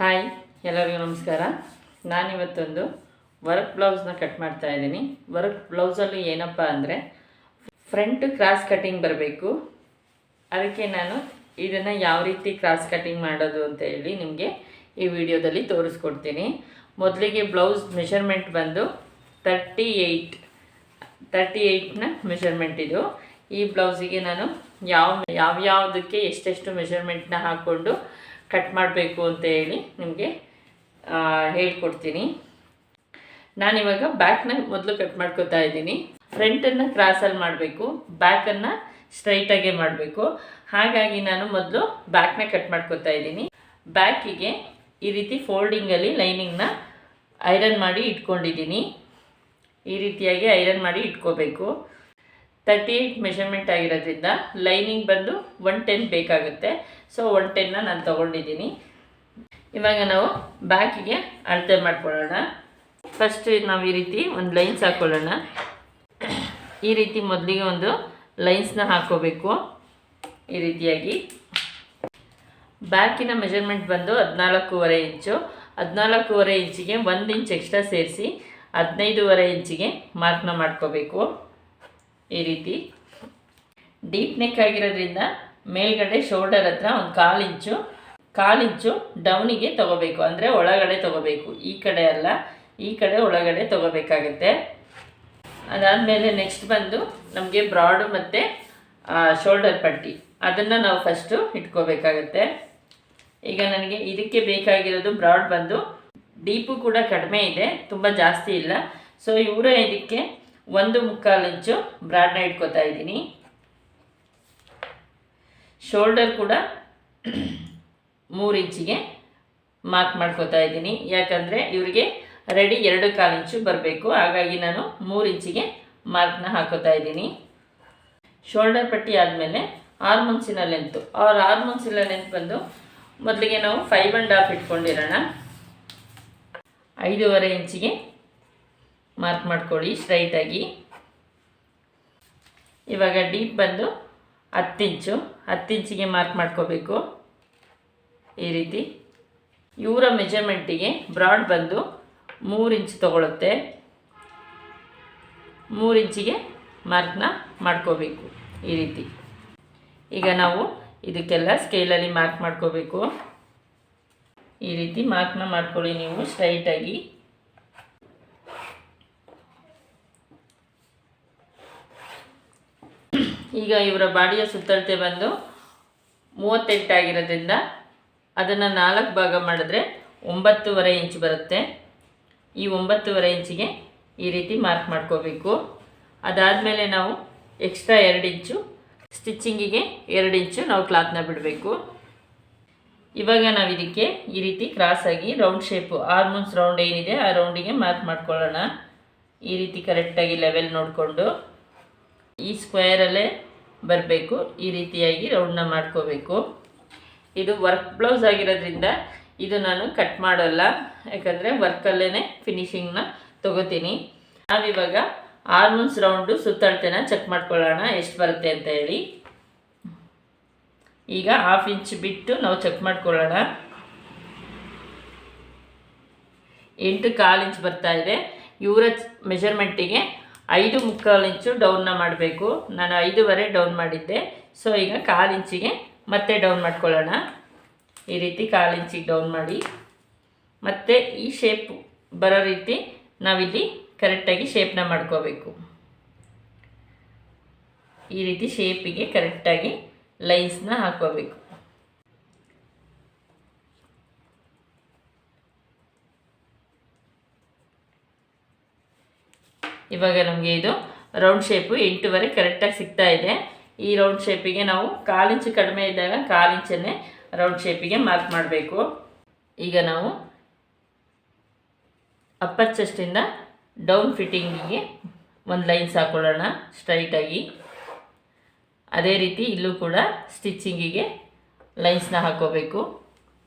Hi, ಎಲ್ಲರಿಗೂ ನಮಸ್ಕಾರ. ನಾನಿವತ್ತೊಂದು work ಬ್ಲೌಸ್ನ cut ಮಾಡ್ತಾ ಇದ್ದೀನಿ. ವರ್ಕ್ ಬ್ಲೌಸಲ್ಲಿ ಏನಪ್ಪ ಅಂದರೆ ಫ್ರಂಟ್ ಕ್ರಾಸ್ ಕಟ್ಟಿಂಗ್ ಬರಬೇಕು. ಅದಕ್ಕೆ ನಾನು ಇದನ್ನು ಯಾವ ರೀತಿ ಕ್ರಾಸ್ ಕಟ್ಟಿಂಗ್ ಮಾಡೋದು ಅಂತ ಹೇಳಿ ನಿಮಗೆ ಈ ವಿಡಿಯೋದಲ್ಲಿ ತೋರಿಸ್ಕೊಡ್ತೀನಿ. ಮೊದಲಿಗೆ ಬ್ಲೌಸ್ ಮೆಷರ್ಮೆಂಟ್ ಬಂದು ತರ್ಟಿ ಏಯ್ಟ್ ತರ್ಟಿ ಏಯ್ಟ್ನ ಮೆಷರ್ಮೆಂಟ್ ಇದು. ಈ ಬ್ಲೌಸಿಗೆ ನಾನು ಯಾವ, ಯಾವ್ಯಾವುದಕ್ಕೆ ಎಷ್ಟೆಷ್ಟು ಮೆಷರ್ಮೆಂಟ್ನ ಹಾಕ್ಕೊಂಡು ಕಟ್ ಮಾಡಬೇಕು ಅಂತ ಹೇಳಿ ನಿಮಗೆ ಹೇಳ್ಕೊಡ್ತೀನಿ. ನಾನಿವಾಗ ಬ್ಯಾಕ್ನ ಮೊದಲು ಕಟ್ ಮಾಡ್ಕೊತಾ ಇದ್ದೀನಿ. ಫ್ರಂಟನ್ನು ಕ್ರಾಸಲ್ಲಿ ಮಾಡಬೇಕು ಬ್ಯಾಕನ್ನು ಸ್ಟ್ರೈಟಾಗೆ ಮಾಡಬೇಕು. ಹಾಗಾಗಿ ನಾನು ಮೊದಲು ಬ್ಯಾಕ್ನ ಕಟ್ ಮಾಡ್ಕೊತಾ ಇದ್ದೀನಿ. ಬ್ಯಾಕಿಗೆ ಈ ರೀತಿ ಫೋಲ್ಡಿಂಗಲ್ಲಿ ಲೈನಿಂಗ್ನ ಐರನ್ ಮಾಡಿ ಇಟ್ಕೊಂಡಿದ್ದೀನಿ. ಈ ರೀತಿಯಾಗಿ ಐರನ್ ಮಾಡಿ ಇಟ್ಕೋಬೇಕು. ತರ್ಟಿ ಏಯ್ಟ್ ಮೆಷರ್ಮೆಂಟ್ ಆಗಿರೋದ್ರಿಂದ ಲೈನಿಂಗ್ ಬಂದು ಒನ್ ಟೆನ್ ಬೇಕಾಗುತ್ತೆ. ಸೊ ಒನ್ ಟೆನ್ನ ನಾನು ತೊಗೊಂಡಿದ್ದೀನಿ. ಇವಾಗ ನಾವು ಬ್ಯಾಕಿಗೆ ಅಳತೆ ಮಾಡ್ಕೊಳ್ಳೋಣ. ಫಸ್ಟ್ ನಾವು ಈ ರೀತಿ ಒಂದು ಲೈನ್ಸ್ ಹಾಕ್ಕೊಳ್ಳೋಣ ಈ ರೀತಿ ಮೊದಲಿಗೆ ಒಂದು ಲೈನ್ಸ್ನ ಹಾಕ್ಕೋಬೇಕು ಈ ರೀತಿಯಾಗಿ. ಬ್ಯಾಕಿನ ಮೆಷರ್ಮೆಂಟ್ ಬಂದು ಹದಿನಾಲ್ಕೂವರೆ ಇಂಚು. ಹದಿನಾಲ್ಕೂವರೆ ಇಂಚಿಗೆ ಒಂದು ಇಂಚ್ ಎಕ್ಸ್ಟ್ರಾ ಸೇರಿಸಿ ಹದಿನೈದೂವರೆ ಇಂಚಿಗೆ ಮಾರ್ಕ್ನ ಮಾಡ್ಕೋಬೇಕು. ಈ ರೀತಿ. ಡೀಪ್ ನೆಕ್ ಆಗಿರೋದ್ರಿಂದ ಮೇಲ್ಗಡೆ ಶೋಲ್ಡರ್ ಹತ್ರ ಒಂದು ಕಾಲು ಇಂಚು ಕಾಲು ಇಂಚು ಡೌನಿಗೆ ತಗೋಬೇಕು. ಅಂದರೆ ಒಳಗಡೆ ತಗೋಬೇಕು. ಈ ಕಡೆ ಅಲ್ಲ, ಈ ಕಡೆ ಒಳಗಡೆ ತಗೋಬೇಕಾಗತ್ತೆ. ಅದಾದಮೇಲೆ ನೆಕ್ಸ್ಟ್ ಬಂದು ನಮಗೆ ಬ್ರಾಡು ಮತ್ತು ಶೋಲ್ಡರ್ ಪಟ್ಟಿ. ಅದನ್ನು ನಾವು ಫಸ್ಟು ಇಟ್ಕೋಬೇಕಾಗತ್ತೆ. ಈಗ ನನಗೆ ಇದಕ್ಕೆ ಬೇಕಾಗಿರೋದು ಬ್ರಾಡ್ ಬಂದು ಡೀಪು ಕೂಡ ಕಡಿಮೆ ಇದೆ, ತುಂಬ ಜಾಸ್ತಿ ಇಲ್ಲ. ಸೊ ಇವರೇ ಇದಕ್ಕೆ ಒಂದು ಮುಕ್ಕಾಲು ಇಂಚು ಬ್ರಾಡ್ನ ಇಟ್ಕೋತಾ ಇದ್ದೀನಿ. ಶೋಲ್ಡರ್ ಕೂಡ ಮೂರು ಇಂಚಿಗೆ ಮಾರ್ಕ್ ಮಾಡ್ಕೋತಾ ಇದ್ದೀನಿ. ಯಾಕಂದರೆ ಇವರಿಗೆ ರೆಡಿ ಎರಡು ಕಾಲು ಇಂಚು ಬರಬೇಕು. ಹಾಗಾಗಿ ನಾನು ಮೂರು ಇಂಚಿಗೆ ಮಾರ್ಕ್ನ ಹಾಕೋತಾ ಇದ್ದೀನಿ. ಶೋಲ್ಡರ್ ಪಟ್ಟಿ ಆದಮೇಲೆ ಆರ್ಮನ್ಸಿನ ಲೆಂತು ಅವ್ರ ಆರ್ಮನ್ಸಿನ ಲೆಂತ್ ಬಂದು ಮೊದಲಿಗೆ ನಾವು ಫೈವ್ ಆ್ಯಂಡ್ ಹಾಫ್ ಇಟ್ಕೊಂಡಿರೋಣ. ಐದೂವರೆ ಇಂಚಿಗೆ ಮಾರ್ಕ್ ಮಾಡ್ಕೊಳ್ಳಿ, ಸ್ಟ್ರೈಟಾಗಿ. ಇವಾಗ ಡೀಪ್ ಬಂದು ಹತ್ತು ಇಂಚು, ಹತ್ತು ಇಂಚಿಗೆ ಮಾರ್ಕ್ ಮಾಡ್ಕೋಬೇಕು. ಈ ರೀತಿ. ಇವರ ಮೆಜರ್ಮೆಂಟಿಗೆ ಬ್ರಾಡ್ ಬಂದು ಮೂರು ಇಂಚ್ ತಗೊಳುತ್ತೆ. ಮೂರು ಇಂಚಿಗೆ ಮಾರ್ಕ್ನ ಮಾಡ್ಕೋಬೇಕು ಈ ರೀತಿ. ಈಗ ನಾವು ಇದಕ್ಕೆಲ್ಲ ಸ್ಕೇಲಲ್ಲಿ ಮಾರ್ಕ್ ಮಾಡ್ಕೋಬೇಕು. ಈ ರೀತಿ ಮಾರ್ಕ್ನ ಮಾಡ್ಕೊಳ್ಳಿ ನೀವು ಸ್ಟ್ರೈಟಾಗಿ. ಈಗ ಇವರ ಬಾಡಿಯ ಸುತ್ತಳತೆ ಬಂದು ಮೂವತ್ತೆಂಟಾಗಿರೋದ್ರಿಂದ ಅದನ್ನು ನಾಲ್ಕು ಭಾಗ ಮಾಡಿದ್ರೆ ಒಂಬತ್ತುವರೆ ಇಂಚ್ ಬರುತ್ತೆ. ಈ ಒಂಬತ್ತುವರೆ ಇಂಚಿಗೆ ಈ ರೀತಿ ಮಾರ್ಕ್ ಮಾಡ್ಕೋಬೇಕು. ಅದಾದಮೇಲೆ ನಾವು ಎಕ್ಸ್ಟ್ರಾ ಎರಡು ಇಂಚು, ಸ್ಟಿಚ್ಚಿಂಗಿಗೆ ಎರಡು ಇಂಚು ನಾವು ಕ್ಲಾತ್ನ ಬಿಡಬೇಕು. ಇವಾಗ ನಾವು ಇದಕ್ಕೆ ಈ ರೀತಿ ಕ್ರಾಸಾಗಿ ರೌಂಡ್ ಶೇಪು ಆಲ್ಮೋಸ್ಟ್ ರೌಂಡ್ ಏನಿದೆ ಆ ರೌಂಡಿಗೆ ಮಾರ್ಕ್ ಮಾಡ್ಕೊಳ್ಳೋಣ. ಈ ರೀತಿ ಕರೆಕ್ಟಾಗಿ ಲೆವೆಲ್ ನೋಡಿಕೊಂಡು ಈ ಸ್ಕ್ವೇರಲ್ಲೇ ಬರಬೇಕು. ಈ ರೀತಿಯಾಗಿ ರೌಂಡ್ನ ಮಾಡ್ಕೋಬೇಕು. ಇದು ವರ್ಕ್ ಬ್ಲೌಸ್ ಆಗಿರೋದ್ರಿಂದ ಇದು ನಾನು ಕಟ್ ಮಾಡಲ್ಲ. ಯಾಕಂದರೆ ವರ್ಕಲ್ಲೇ ಫಿನಿಶಿಂಗ್ನ ತೊಗೋತೀನಿ. ನಾವಿವಾಗ ಆರ್ಮನ್ಸ್ ರೌಂಡು ಸುತ್ತಳತೆನ ಚೆಕ್ ಮಾಡ್ಕೊಳ್ಳೋಣ ಎಷ್ಟು ಬರುತ್ತೆ ಅಂತ ಹೇಳಿ. ಈಗ ಹಾಫ್ ಇಂಚ್ ಬಿಟ್ಟು ನಾವು ಚೆಕ್ ಮಾಡ್ಕೊಳ್ಳೋಣ. ಎಂಟು ಕಾಲು ಇಂಚ್ ಬರ್ತಾ ಇದೆ. ಇವರ ಮೆಷರ್ಮೆಂಟಿಗೆ ಐದು ಮುಕ್ಕಾಲು ಇಂಚು ಡೌನ್ನ ಮಾಡಬೇಕು. ನಾನು ಐದೂವರೆ ಡೌನ್ ಮಾಡಿದ್ದೆ. ಸೊ ಈಗ ಕಾಲು ಇಂಚಿಗೆ ಮತ್ತೆ ಡೌನ್ ಮಾಡ್ಕೊಳ್ಳೋಣ. ಈ ರೀತಿ ಕಾಲು ಇಂಚಿಗೆ ಡೌನ್ ಮಾಡಿ. ಮತ್ತು ಈ ಶೇಪ್ ಬರೋ ರೀತಿ ನಾವಿಲ್ಲಿ ಕರೆಕ್ಟಾಗಿ ಶೇಪ್ನ ಮಾಡ್ಕೋಬೇಕು. ಈ ರೀತಿ ಶೇಪಿಗೆ ಕರೆಕ್ಟಾಗಿ ಲೈನ್ಸ್ನ ಹಾಕೋಬೇಕು ಇವಾಗ ನಮಗೆ ಇದು ರೌಂಡ್ ಶೇಪು ಎಂಟೂವರೆ ಕರೆಕ್ಟಾಗಿ ಸಿಗ್ತಾ ಇದೆ. ಈ ರೌಂಡ್ ಶೇಪಿಗೆ ನಾವು ಕಾಲಿಂಚು ಕಡಿಮೆ ಇದ್ದಾಗ ಕಾಲು ಇಂಚನ್ನೇ ರೌಂಡ್ ಶೇಪಿಗೆ ಮಾರ್ಕ್ ಮಾಡಬೇಕು. ಈಗ ನಾವು ಅಪ್ಪರ್ ಚೆಸ್ಟಿಂದ ಡೌನ್ ಫಿಟ್ಟಿಂಗಿಗೆ ಒಂದು ಲೈನ್ಸ್ ಹಾಕೊಳ್ಳೋಣ ಸ್ಟ್ರೈಟಾಗಿ ಅದೇ ರೀತಿ ಇಲ್ಲೂ ಕೂಡ ಸ್ಟಿಚ್ಚಿಂಗಿಗೆ ಲೈನ್ಸ್ನ ಹಾಕೋಬೇಕು.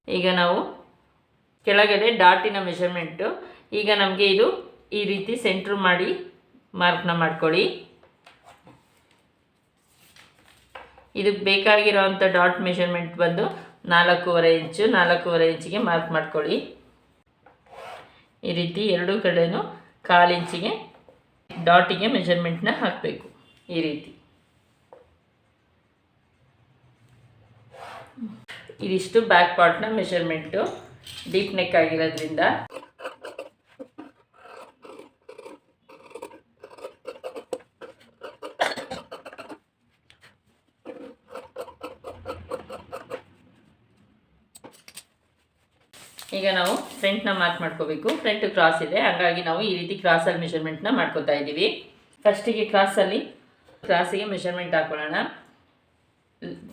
ಈಗ ನಾವು ಕೆಳಗಡೆ ಡಾಟಿನ ಮೆಷರ್ಮೆಂಟು ಈಗ ನಮಗೆ ಇದು ಈ ರೀತಿ ಸೆಂಟ್ರ್ ಮಾಡಿ ಮಾರ್ಕ್ನ ಮಾಡ್ಕೊಳ್ಳಿ. ಇದಕ್ಕೆ ಬೇಕಾಗಿರೋವಂಥ ಡಾಟ್ ಮೆಷರ್ಮೆಂಟ್ ಬಂದು ನಾಲ್ಕೂವರೆ ಇಂಚು, ನಾಲ್ಕೂವರೆ ಇಂಚಿಗೆ ಮಾರ್ಕ್ ಮಾಡ್ಕೊಳ್ಳಿ. ಈ ರೀತಿ ಎರಡೂ ಕಡೆಯೂ ಕಾಲು ಇಂಚಿಗೆ, ಡಾಟಿಗೆ ಮೆಷರ್ಮೆಂಟ್ನ ಹಾಕಬೇಕು. ಈ ರೀತಿ. ಇದಿಷ್ಟು ಬ್ಯಾಕ್ ಪಾರ್ಟ್ನ ಮೆಷರ್ಮೆಂಟು, ಡೀಪ್ ನೆಕ್ ಆಗಿರೋದ್ರಿಂದ. ಈಗ ನಾವು ಫ್ರಂಟ್ನ ಮಾರ್ಕ್ ಮಾಡ್ಕೋಬೇಕು. ಫ್ರಂಟ್ ಕ್ರಾಸ್ ಇದೆ. ಹಾಗಾಗಿ ನಾವು ಈ ರೀತಿ ಕ್ರಾಸಲ್ಲಿ ಮೆಷರ್ಮೆಂಟ್ನ ಮಾಡ್ಕೋತಾ ಇದ್ದೀವಿ. ಫಸ್ಟಿಗೆ ಕ್ರಾಸಲ್ಲಿ ಕ್ರಾಸಿಗೆ ಮೆಷರ್ಮೆಂಟ್ ಹಾಕೊಳ್ಳೋಣ.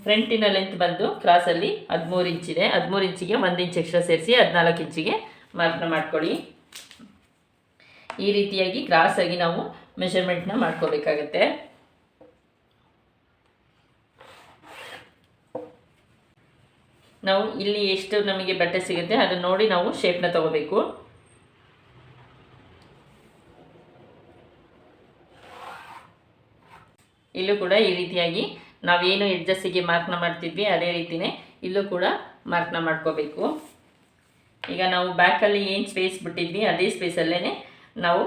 ಫ್ರಂಟಿನ ಲೆಂತ್ ಬಂದು ಕ್ರಾಸಲ್ಲಿ ಹದಿಮೂರು ಇಂಚಿದೆ ಹದಿಮೂರು ಇಂಚಿಗೆ ಒಂದು ಇಂಚ್ ಎಕ್ಸ್ಟ್ರಾ ಸೇರಿಸಿ ಹದಿನಾಲ್ಕು ಇಂಚಿಗೆ ಮಾರ್ಕ್ನ ಮಾಡ್ಕೊಳ್ಳಿ. ಈ ರೀತಿಯಾಗಿ ಕ್ರಾಸಾಗಿ ನಾವು ಮೆಷರ್ಮೆಂಟ್ನ ಮಾಡ್ಕೋಬೇಕಾಗತ್ತೆ. ನಾವು ಇಲ್ಲಿ ಎಷ್ಟು ನಮಗೆ ಬಟ್ಟೆ ಸಿಗುತ್ತೆ ಅದನ್ನು ನೋಡಿ ನಾವು ಶೇಪ್ನ ತಗೋಬೇಕು. ಇಲ್ಲೂ ಕೂಡ ಈ ರೀತಿಯಾಗಿ ನಾವೇನು ಎಡ್ಜಸ್ಟಿಗೆ ಮಾರ್ಕ್ನ ಮಾಡ್ತಿದ್ವಿ, ಅದೇ ರೀತಿಯೇ ಇಲ್ಲೂ ಕೂಡ ಮಾರ್ಕ್ನ ಮಾಡ್ಕೋಬೇಕು. ಈಗ ನಾವು ಬ್ಯಾಕಲ್ಲಿ ಏನು ಸ್ಪೇಸ್ ಬಿಟ್ಟಿದ್ವಿ, ಅದೇ ಸ್ಪೇಸಲ್ಲೇ ನಾವು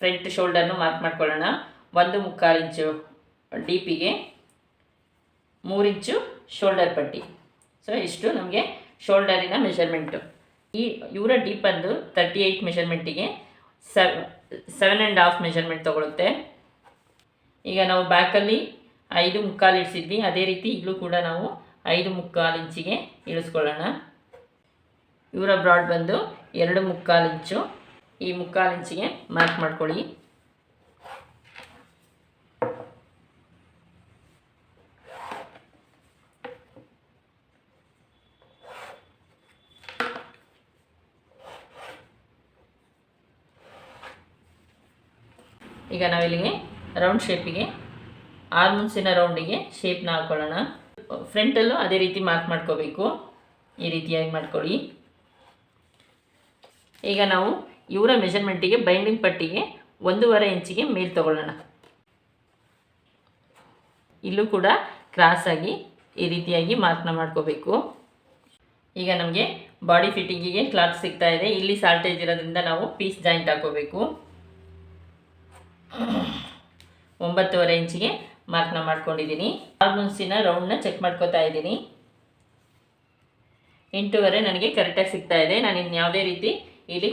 ಫ್ರಂಟ್ ಶೋಲ್ಡರ್ನು ಮಾರ್ಕ್ ಮಾಡ್ಕೊಳ್ಳೋಣ. ಒಂದು ಮುಕ್ಕಾಲು ಇಂಚು ಡೀಪಿಗೆ ಮೂರು ಇಂಚು ಶೋಲ್ಡರ್ ಪಟ್ಟಿ. ಸೊ ಇಷ್ಟು ನಮಗೆ ಶೋಲ್ಡರಿನ ಮೆಷರ್ಮೆಂಟು ಈ ಇವರ ಡೀಪ್ ಬಂದು thirty eight ಮೆಷರ್ಮೆಂಟಿಗೆ seven seven and half measurement ತೊಗೊಳುತ್ತೆ. ಈಗ ನಾವು ಬ್ಯಾಕಲ್ಲಿ ಐದು ಮುಕ್ಕಾಲು ಇಳಿಸಿದ್ವಿ ಅದೇ ರೀತಿ ಇಲ್ಲೂ ಕೂಡ ನಾವು ಐದು ಮುಕ್ಕಾಲು ಇಂಚಿಗೆ ಇಳಿಸ್ಕೊಳ್ಳೋಣ. ಇವರ ಬ್ರಾಡ್ ಬಂದು ಎರಡು ಮುಕ್ಕಾಲು ಇಂಚು. ಈ ಮುಕ್ಕಾಲು ಇಂಚಿಗೆ ಮಾರ್ಕ್ ಮಾಡ್ಕೊಳ್ಳಿ. ಈಗ ನಾವಿಲ್ಲಿಗೆ ರೌಂಡ್ ಶೇಪಿಗೆ ಆರ್ಮುನ್ಸಿನ ರೌಂಡಿಗೆ ಶೇಪ್ನ ಹಾಕೊಳ್ಳೋಣ. ಫ್ರಂಟಲ್ಲೂ ಅದೇ ರೀತಿ ಮಾರ್ಕ್ ಮಾಡ್ಕೋಬೇಕು. ಈ ರೀತಿಯಾಗಿ ಮಾಡ್ಕೊಳ್ಳಿ. ಈಗ ನಾವು ಇವರ ಮೆಷರ್ಮೆಂಟಿಗೆ ಬೈಂಡಿಂಗ್ ಪಟ್ಟಿಗೆ ಒಂದೂವರೆ ಇಂಚಿಗೆ ಮೇಲ್ ತಗೊಳ್ಳೋಣ. ಇಲ್ಲೂ ಕೂಡ ಕ್ರಾಸಾಗಿ ಈ ರೀತಿಯಾಗಿ ಮಾರ್ಕ್ನ ಮಾಡ್ಕೋಬೇಕು. ಈಗ ನಮಗೆ ಬಾಡಿ ಫಿಟ್ಟಿಂಗಿಗೆ ಕ್ಲಾತ್ ಸಿಗ್ತಾ ಇದೆ. ಇಲ್ಲಿ ಸಾಲ್ಟೇಜ್ ಇರೋದ್ರಿಂದ ನಾವು ಪೀಸ್ ಜಾಯಿಂಟ್ ಹಾಕೋಬೇಕು. ಒಂಬತ್ತುವರೆ ಇಂಚಿಗೆ ಮಾರ್ಕ್ನ ಮಾಡ್ಕೊಂಡಿದ್ದೀನಿ. ಆಲ್ಮೋನ್ಸಿನ ರೌಂಡ್ನ ಚೆಕ್ ಮಾಡ್ಕೋತಾ ಇದ್ದೀನಿ. ಎಂಟೂವರೆ ನನಗೆ ಕರೆಕ್ಟಾಗಿ ಸಿಗ್ತಾ ಇದೆ. ನಾನು ಇನ್ನು ಯಾವುದೇ ರೀತಿ ಇಲ್ಲಿ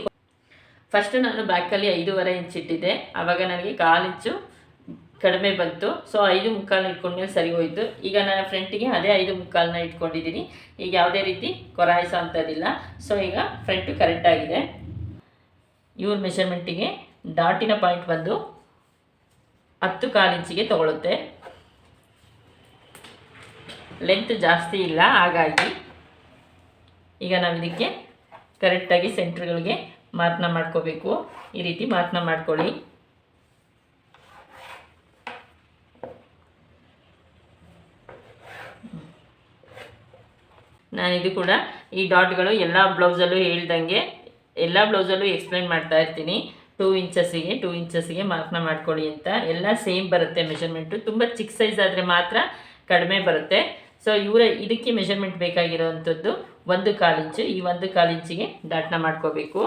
ಫಸ್ಟು ನಾನು ಬ್ಯಾಕಲ್ಲಿ ಐದೂವರೆ ಇಂಚ್ ಇಟ್ಟಿದ್ದೆ. ಆವಾಗ ನನಗೆ ಕಾಲು ಇಂಚು ಕಡಿಮೆ ಬಂತು. ಸೊ ಐದು ಮುಕ್ಕಾಲು ಇಟ್ಕೊಂಡ್ಮೇಲೆ ಸರಿ ಹೋಯಿತು. ಈಗ ನಾನು ಫ್ರಂಟಿಗೆ ಅದೇ ಐದು ಮುಕ್ಕಾಲನ್ನ ಇಟ್ಕೊಂಡಿದ್ದೀನಿ. ಈಗ ಯಾವುದೇ ರೀತಿ ಕೊರಾಯಿಸೋ ಅಂಥದ್ದಿಲ್ಲ. ಸೊ ಈಗ ಫ್ರಂಟು ಕರೆಕ್ಟಾಗಿದೆ ಇವ್ರ ಮೆಷರ್ಮೆಂಟಿಗೆ ಡಾಟಿನ ಪಾಯಿಂಟ್ ಬಂದು ಹತ್ತು ಕಾಲು ಇಂಚಿಗೆ ತಗೊಳುತ್ತೆ. ಲೆಂತ್ ಜಾಸ್ತಿ ಇಲ್ಲ, ಹಾಗಾಗಿ ಈಗ ನಾವು ಇದಕ್ಕೆ ಕರೆಕ್ಟಾಗಿ ಸೆಂಟ್ರ್ಗಳಿಗೆ ಮಾರ್ಕ್ನ ಮಾಡ್ಕೋಬೇಕು. ಈ ರೀತಿ ಮಾರ್ಕ್ನ ಮಾಡ್ಕೊಳ್ಳಿ. ನಾನಿದು ಕೂಡ ಈ ಡಾಟ್ಗಳು ಎಲ್ಲ ಬ್ಲೌಸಲ್ಲೂ ಹೇಳ್ದಂಗೆ ಎಲ್ಲ ಬ್ಲೌಸಲ್ಲೂ ಎಕ್ಸ್ಪ್ಲೈನ್ ಮಾಡ್ತಾ ಇರ್ತೀನಿ. ಟೂ ಇಂಚಸ್ಸಿಗೆ ಟೂ ಇಂಚಸ್ಸಿಗೆ ಮಾರ್ಕ್ನ ಮಾಡ್ಕೊಳ್ಳಿ ಅಂತ. ಎಲ್ಲ ಸೇಮ್ ಬರುತ್ತೆ ಮೆಷರ್ಮೆಂಟು. ತುಂಬ ಚಿಕ್ಕ ಸೈಜ್ ಆದರೆ ಮಾತ್ರ ಕಡಿಮೆ ಬರುತ್ತೆ. ಸೊ ಇವರ ಇದಕ್ಕೆ ಮೆಷರ್ಮೆಂಟ್ ಬೇಕಾಗಿರೋವಂಥದ್ದು ಒಂದು ಕಾಲು ಇಂಚು. ಈ ಒಂದು ಕಾಲು ಇಂಚಿಗೆ ಡಾಟ್ನ ಮಾಡ್ಕೋಬೇಕು.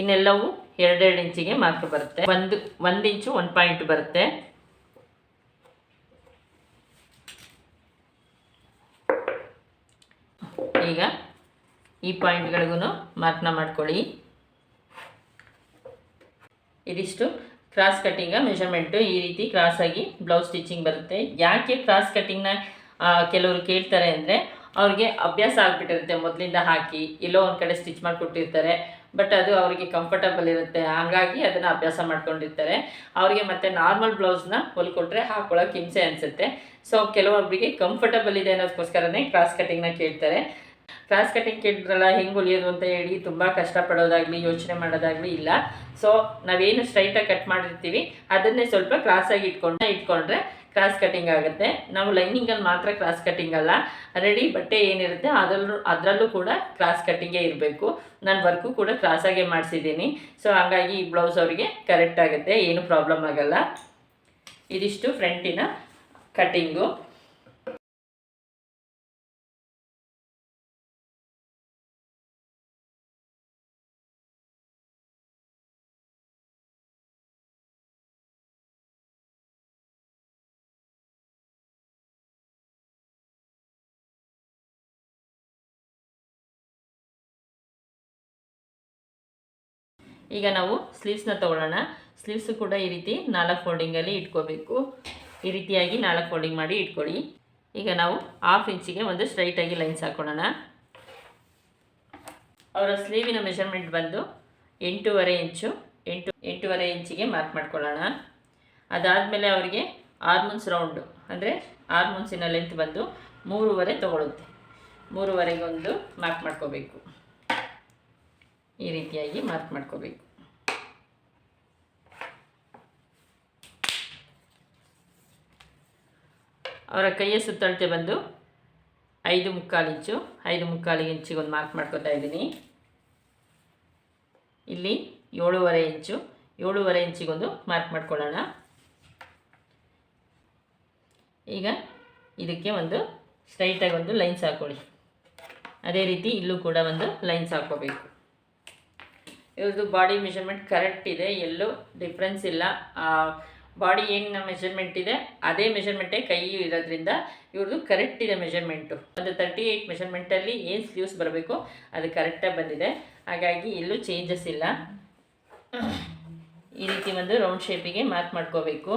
ಇನ್ನೆಲ್ಲವೂ ಎರಡೆರಡು ಇಂಚಿಗೆ ಮಾರ್ಕ್ ಬರುತ್ತೆ. ಒಂದು ಒಂದು ಇಂಚು ಒನ್ ಪಾಯಿಂಟ್ ಬರುತ್ತೆ. ಈಗ ಈ ಪಾಯಿಂಟ್ಗಳಿಗೂ ಮಾರ್ಕ್ನ ಮಾಡ್ಕೊಳ್ಳಿ. ಇದಿಷ್ಟು ಕ್ರಾಸ್ ಕಟ್ಟಿಂಗ ಮೆಷರ್ಮೆಂಟು ಈ ರೀತಿ ಕ್ರಾಸಾಗಿ ಬ್ಲೌಸ್ ಸ್ಟಿಚಿಂಗ್ ಬರುತ್ತೆ. ಯಾಕೆ ಕ್ರಾಸ್ ಕಟ್ಟಿಂಗ್ನ ಕೆಲವರು ಕೇಳ್ತಾರೆ ಅಂದರೆ ಅವ್ರಿಗೆ ಅಭ್ಯಾಸ ಆಗಿಬಿಟ್ಟಿರುತ್ತೆ. ಮೊದಲಿಂದ ಹಾಕಿ ಎಲ್ಲೋ ಒಂದು ಕಡೆ ಸ್ಟಿಚ್ ಮಾಡಿಕೊಟ್ಟಿರ್ತಾರೆ ಬಟ್ ಅದು ಅವರಿಗೆ ಕಂಫರ್ಟಬಲ್ ಇರುತ್ತೆ. ಹಾಗಾಗಿ ಅದನ್ನು ಅಭ್ಯಾಸ ಮಾಡ್ಕೊಂಡಿರ್ತಾರೆ. ಅವರಿಗೆ ಮತ್ತೆ ನಾರ್ಮಲ್ ಬ್ಲೌಸ್ನ ಹೊಲ್ಕೊಟ್ರೆ ಹಾಕೊಳ್ಳೋಕೆ ಹಿಂಸೆ ಅನಿಸುತ್ತೆ. ಸೊ ಕೆಲವೊಬ್ಬರಿಗೆ ಕಂಫರ್ಟಬಲ್ ಇದೆ ಅನ್ನೋದಕ್ಕೋಸ್ಕರನೇ ಕ್ರಾಸ್ ಕಟ್ಟಿಂಗ್ನ ಕೇಳ್ತಾರೆ. ಕ್ರಾಸ್ ಕಟ್ಟಿಂಗ್ ಕೇಳಿದ್ರಲ್ಲ ಹೆಂಗೆ ಹೊಲಿಯೋದು ಅಂತ ಹೇಳಿ ತುಂಬ ಕಷ್ಟಪಡೋದಾಗಲಿ, ಯೋಚನೆ ಮಾಡೋದಾಗಲಿ ಇಲ್ಲ. ಸೊ ನಾವೇನು ಸ್ಟ್ರೈಟಾಗಿ ಕಟ್ ಮಾಡಿರ್ತೀವಿ. ಅದನ್ನೇ ಸ್ವಲ್ಪ ಕ್ರಾಸಾಗಿ ಇಟ್ಕೊಂಡು, ಇಟ್ಕೊಂಡ್ರೆ ಕ್ರಾಸ್ ಕಟ್ಟಿಂಗ್ ಆಗುತ್ತೆ. ನಾವು ಲೈನಿಂಗಲ್ಲಿ ಮಾತ್ರ ಕ್ರಾಸ್ ಕಟಿಂಗ್ ಅಲ್ಲ. ರೆಡಿ ಬಟ್ಟೆ ಏನಿರುತ್ತೆ ಅದರಲ್ಲೂ ಅದರಲ್ಲೂ ಕೂಡ ಕ್ರಾಸ್ ಕಟ್ಟಿಂಗೇ ಇರಬೇಕು. ನಾನು ವರ್ಕು ಕೂಡ ಕ್ರಾಸಾಗೆ ಮಾಡಿಸಿದ್ದೀನಿ. ಸೊ ಹಾಗಾಗಿ ಈ ಬ್ಲೌಸ್ ಅವರಿಗೆ ಕರೆಕ್ಟ್ ಆಗುತ್ತೆ, ಏನು ಪ್ರಾಬ್ಲಮ್ ಆಗಲ್ಲ. ಇದಿಷ್ಟು ಫ್ರಂಟಿನ ಕಟ್ಟಿಂಗು ಈಗ ನಾವು ಸ್ಲೀವ್ಸ್ನ ತೊಗೊಳ್ಳೋಣ ಸ್ಲೀವ್ಸು ಕೂಡ ಈ ರೀತಿ ನಾಲ್ಕು ಫೋಲ್ಡಿಂಗಲ್ಲಿ ಇಟ್ಕೋಬೇಕು. ಈ ರೀತಿಯಾಗಿ ನಾಲ್ಕು ಫೋಲ್ಡಿಂಗ್ ಮಾಡಿ ಇಟ್ಕೊಳ್ಳಿ. ಈಗ ನಾವು ಹಾಫ್ ಇಂಚಿಗೆ ಒಂದು ಸ್ಟ್ರೈಟಾಗಿ ಲೈನ್ಸ್ ಹಾಕೊಳ್ಳೋಣ. ಅವರ ಸ್ಲೀವಿನ ಮೆಷರ್ಮೆಂಟ್ ಬಂದು ಎಂಟೂವರೆ ಇಂಚು, ಎಂಟು, ಎಂಟೂವರೆ ಇಂಚಿಗೆ ಮಾರ್ಕ್ ಮಾಡ್ಕೊಳ್ಳೋಣ. ಅದಾದಮೇಲೆ ಅವರಿಗೆ ಆರ್ಮುನ್ಸ್ ರೌಂಡು ಅಂದರೆ ಆರ್ಮುನ್ಸಿನ ಲೆಂತ್ ಬಂದು ಮೂರುವರೆ ತೊಗೊಳುತ್ತೆ. ಮೂರುವರೆಗೊಂದು ಮಾರ್ಕ್ ಮಾಡ್ಕೋಬೇಕು. ಈ ರೀತಿಯಾಗಿ ಮಾರ್ಕ್ ಮಾಡ್ಕೋಬೇಕು. ಅವರ ಕೈಯ ಸುತ್ತಳತೆ ಬಂದು ಐದು ಮುಕ್ಕಾಲು ಇಂಚು, ಐದು ಮುಕ್ಕಾಲು ಇಂಚಿಗೆ ಒಂದು ಮಾರ್ಕ್ ಮಾಡ್ಕೊತಾ ಇದ್ದೀನಿ. ಇಲ್ಲಿ ಏಳೂವರೆ ಇಂಚು, ಏಳೂವರೆ ಇಂಚಿಗೊಂದು ಮಾರ್ಕ್ ಮಾಡ್ಕೊಳ್ಳೋಣ. ಈಗ ಇದಕ್ಕೆ ಒಂದು ಸ್ಟ್ರೈಟಾಗಿ ಒಂದು ಲೈನ್ಸ್ ಹಾಕ್ಕೊಳ್ಳಿ ಅದೇ ರೀತಿ ಇಲ್ಲೂ ಕೂಡ ಒಂದು ಲೈನ್ಸ್ ಹಾಕ್ಕೋಬೇಕು. ಇವ್ರದ್ದು ಬಾಡಿ ಮೆಷರ್ಮೆಂಟ್ ಕರೆಕ್ಟ್ ಇದೆ, ಎಲ್ಲೂ ಡಿಫ್ರೆನ್ಸ್ ಇಲ್ಲ. ಬಾಡಿ ಏನು ಮೆಷರ್ಮೆಂಟ್ ಇದೆ, ಅದೇ ಮೆಷರ್ಮೆಂಟೇ ಕೈ ಇರೋದ್ರಿಂದ ಇವ್ರದ್ದು ಕರೆಕ್ಟ್ ಇದೆ ಮೆಷರ್ಮೆಂಟು ಒಂದು ತರ್ಟಿ ಏಯ್ಟ್ ಮೆಷರ್ಮೆಂಟಲ್ಲಿ ಏನು ಸ್ಲೀವ್ಸ್ ಬರಬೇಕು, ಅದು ಕರೆಕ್ಟಾಗಿ ಬಂದಿದೆ. ಹಾಗಾಗಿ ಎಲ್ಲೂ ಚೇಂಜಸ್ ಇಲ್ಲ. ಈ ರೀತಿ ಒಂದು ರೌಂಡ್ ಶೇಪಿಗೆ ಮಾರ್ಕ್ ಮಾಡ್ಕೋಬೇಕು.